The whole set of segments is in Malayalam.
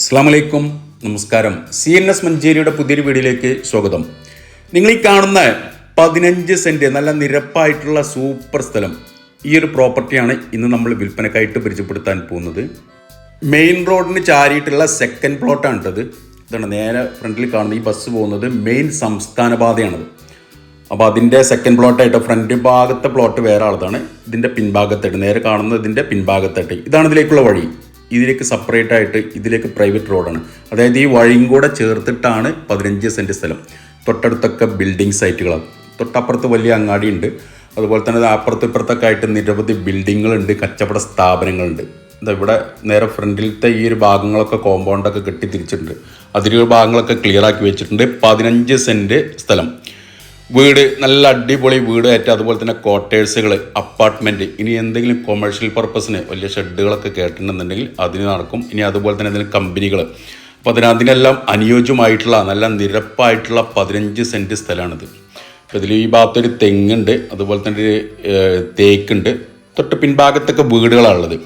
അസ്സാം വലൈക്കും നമസ്കാരം. സി എൻ എസ് മഞ്ചേരിയുടെ പുതിയൊരു വീഡിയോയിലേക്ക് സ്വാഗതം. നിങ്ങൾ ഈ കാണുന്ന പതിനഞ്ച് സെന്റ് നല്ല നിരപ്പായിട്ടുള്ള സൂപ്പർ സ്ഥലം. ഈ ഒരു പ്രോപ്പർട്ടിയാണ് ഇന്ന് നമ്മൾ വിൽപ്പനക്കായിട്ട് പരിചയപ്പെടുത്താൻ പോകുന്നത്. മെയിൻ റോഡിന് ചാരിയിട്ടുള്ള സെക്കൻഡ് പ്ലോട്ടാണ് ഇട്ടത് ഇതാണ് നേരെ ഫ്രണ്ടിൽ കാണുന്ന ഈ ബസ് പോകുന്നത് മെയിൻ സംസ്ഥാന പാതയാണത്. അപ്പോൾ അതിന്റെ സെക്കൻഡ് പ്ലോട്ടായിട്ട് ഫ്രണ്ട് ഭാഗത്തെ പ്ലോട്ട് വേറെ ആളതാണ്. ഇതിന്റെ പിൻഭാഗത്തായിട്ട് നേരെ കാണുന്നത് ഇതിന്റെ പിൻഭാഗത്തായിട്ട്. ഇതാണ് ഇതിലേക്കുള്ള വഴി. ഇതിലേക്ക് സെപ്പറേറ്റ് ആയിട്ട് ഇതിലേക്ക് പ്രൈവറ്റ് റോഡാണ് അതായത് ഈ വഴിയും കൂടെ ചേർത്തിട്ടാണ് പതിനഞ്ച് സെന്റ് സ്ഥലം. തൊട്ടടുത്തൊക്കെ ബിൽഡിംഗ് സൈറ്റുകളാണ് തൊട്ടപ്പുറത്ത് വലിയ അങ്ങാടിയുണ്ട് അതുപോലെ തന്നെ അപ്പുറത്ത് ഇപ്പുറത്തൊക്കെ ആയിട്ട് നിരവധി ബിൽഡിങ്ങുകളുണ്ട് കച്ചവട സ്ഥാപനങ്ങളുണ്ട് എന്താ ഇവിടെ നേരെ ഫ്രണ്ടിലത്തെ ഈ ഒരു ഭാഗങ്ങളൊക്കെ കോമ്പൗണ്ടൊക്കെ കെട്ടി തിരിച്ചിട്ടുണ്ട്. അതിലുള്ള ഭാഗങ്ങളൊക്കെ ക്ലിയർ ആക്കി വെച്ചിട്ടുണ്ട്. പതിനഞ്ച് സെന്റ് സ്ഥലം. വീട് നല്ല അടിപൊളി വീട് ആയിട്ട് അതുപോലെ തന്നെ ക്വാർട്ടേഴ്സുകൾ അപ്പാർട്ട്മെന്റ് ഇനി എന്തെങ്കിലും കൊമേഴ്ഷ്യൽ പർപ്പസിന് വലിയ ഷെഡുകളൊക്കെ കേട്ടിട്ടുണ്ടെന്നുണ്ടെങ്കിൽ അതിന് നടക്കും. ഇനി അതുപോലെ തന്നെ എന്തെങ്കിലും കമ്പനികൾ അപ്പോൾ അതിന് അതിനെല്ലാം അനുയോജ്യമായിട്ടുള്ള നല്ല നിരപ്പായിട്ടുള്ള പതിനഞ്ച് സെന്റ് സ്ഥലമാണിത്. അപ്പോൾ ഇതിൽ ഈ ഭാഗത്തൊരു തെങ്ങുണ്ട് അതുപോലെ തന്നെ ഒരു തേക്കുണ്ട്. തൊട്ട് പിൻഭാഗത്തൊക്കെ വീടുകളാണുള്ളത്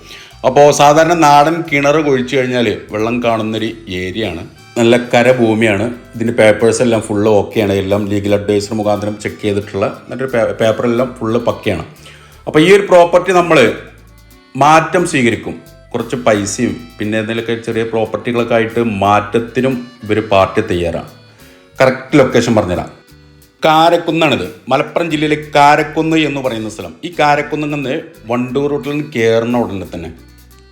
അപ്പോൾ സാധാരണ നാടൻ കിണർ കുഴിച്ചു കഴിഞ്ഞാൽ വെള്ളം കാണുന്നൊരു ഏരിയ ആണ് നല്ല കരഭൂമിയാണ് ഇതിന്റെ പേപ്പേഴ്സ് എല്ലാം ഫുള്ള് ഓക്കെയാണ് എല്ലാം ലീഗൽ അഡ്വൈസർ മുഖാന്തരം ചെക്ക് ചെയ്തിട്ടുള്ള എന്നിട്ട് പേപ്പറെല്ലാം ഫുള്ള് പക്കയാണ്. അപ്പോൾ ഈ ഒരു പ്രോപ്പർട്ടി നമ്മൾ മാറ്റം സ്വീകരിക്കും. കുറച്ച് പൈസയും പിന്നെ എന്തെങ്കിലുമൊക്കെ ചെറിയ പ്രോപ്പർട്ടികളൊക്കെ ആയിട്ട് മാറ്റത്തിനും ഇവർ പാർട്ടി തയ്യാറാണ്. കറക്റ്റ് ലൊക്കേഷൻ പറഞ്ഞുതരാം. കാരക്കുന്നാണിത്. മലപ്പുറം ജില്ലയിലെ കാരക്കുന്ന് എന്ന് പറയുന്ന സ്ഥലം. ഈ കാരക്കുന്നിൽ നിന്ന് വണ്ടൂർ റൂട്ടിൽ നിന്ന് കയറുന്ന ഉടനെ തന്നെ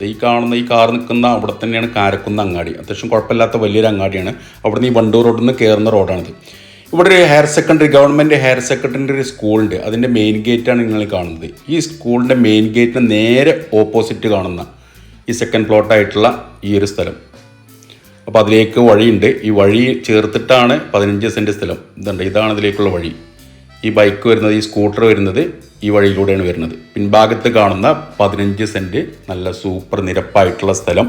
ഈ കാണുന്ന ഈ കാർ നിൽക്കുന്ന അവിടെ തന്നെയാണ് കാരക്കുന്ന അങ്ങാടി. അത്യാവശ്യം കുഴപ്പമില്ലാത്ത വലിയൊരു അങ്ങാടിയാണ്. അവിടുന്ന് ഈ വണ്ടൂർ റോഡിൽ നിന്ന് കയറുന്ന റോഡാണിത്. ഇവിടെ ഒരു higher secondary government higher secondary ഒരു സ്കൂളുണ്ട്. അതിന്റെ മെയിൻ ഗേറ്റാണ് നിങ്ങൾ കാണുന്നത്. ഈ സ്കൂളിന്റെ മെയിൻ ഗേറ്റിന് നേരെ ഓപ്പോസിറ്റ് കാണുന്ന ഈ സെക്കൻഡ് പ്ലോട്ടായിട്ടുള്ള ഈ ഒരു സ്ഥലം. അപ്പോൾ അതിലേക്ക് വഴിയുണ്ട്. ഈ വഴി ചേർത്തിട്ടാണ് പതിനഞ്ച് സെന്റ് സ്ഥലം. ഇതുണ്ട്. ഇതാണ് ഇതിലേക്കുള്ള വഴി. ഈ ബൈക്ക് വരുന്നത് ഈ സ്കൂട്ടർ വരുന്നത് ഈ വഴിയിലൂടെയാണ് വരുന്നത്. പിൻഭാഗത്ത് കാണുന്ന പതിനഞ്ച് സെന്റ് നല്ല സൂപ്പർ നിരപ്പായിട്ടുള്ള സ്ഥലം.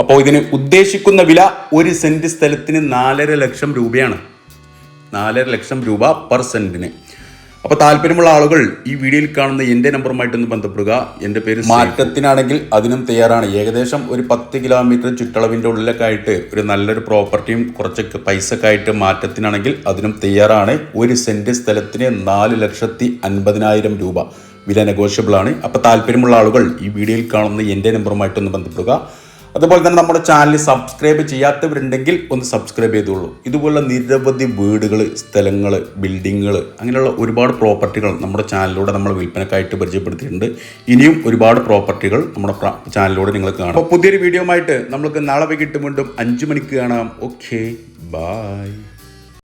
അപ്പോൾ ഇതിന് ഉദ്ദേശിക്കുന്ന വില ഒരു സെന്റ് സ്ഥലത്തിന് നാലര ലക്ഷം രൂപയാണ്. നാലര ലക്ഷം രൂപ പെർ സെന്റിന് അപ്പോൾ താല്പര്യമുള്ള ആളുകൾ ഈ വീഡിയോയിൽ കാണുന്ന എന്റെ നമ്പറുമായിട്ടൊന്ന് ബന്ധപ്പെടുക. എന്റെ പേര് മാറ്റത്തിനാണെങ്കിൽ അതിനും തയ്യാറാണ്. ഏകദേശം ഒരു പത്ത് കിലോമീറ്റർ ചുറ്റളവിന്റെ ഉള്ളിലൊക്കെ ആയിട്ട് ഒരു നല്ലൊരു പ്രോപ്പർട്ടിയും കുറച്ചൊക്കെ പൈസയൊക്കെ ആയിട്ട് മാറ്റത്തിനാണെങ്കിൽ അതിനും തയ്യാറാണ്. ഒരു സെന്റ് സ്ഥലത്തിന് നാല് ലക്ഷത്തി അൻപതിനായിരം രൂപ വില നെഗോഷ്യബിൾ ആണ് അപ്പോൾ താല്പര്യമുള്ള ആളുകൾ ഈ വീഡിയോയിൽ കാണുന്ന എന്റെ നമ്പറുമായിട്ടൊന്ന് ബന്ധപ്പെടുക. അതുപോലെ തന്നെ നമ്മുടെ ചാനൽ സബ്സ്ക്രൈബ് ചെയ്യാത്തവരുണ്ടെങ്കിൽ ഒന്ന് സബ്സ്ക്രൈബ് ചെയ്തോളൂ. ഇതുപോലുള്ള നിരവധി വീടുകൾ സ്ഥലങ്ങൾ ബിൽഡിങ്ങുകൾ അങ്ങനെയുള്ള ഒരുപാട് പ്രോപ്പർട്ടികൾ നമ്മുടെ ചാനലിലൂടെ നമ്മൾ വിൽപ്പനക്കായിട്ട് പരിചയപ്പെടുത്തിയിട്ടുണ്ട്. ഇനിയും ഒരുപാട് പ്രോപ്പർട്ടികൾ നമ്മുടെ ചാനലിലൂടെ നിങ്ങൾക്ക് കാണാം. അപ്പോൾ പുതിയൊരു വീഡിയോ ആയിട്ട് നമുക്ക് നാളെ വൈകിട്ട് വീണ്ടും അഞ്ച് മണിക്ക് കാണാം. Okay bye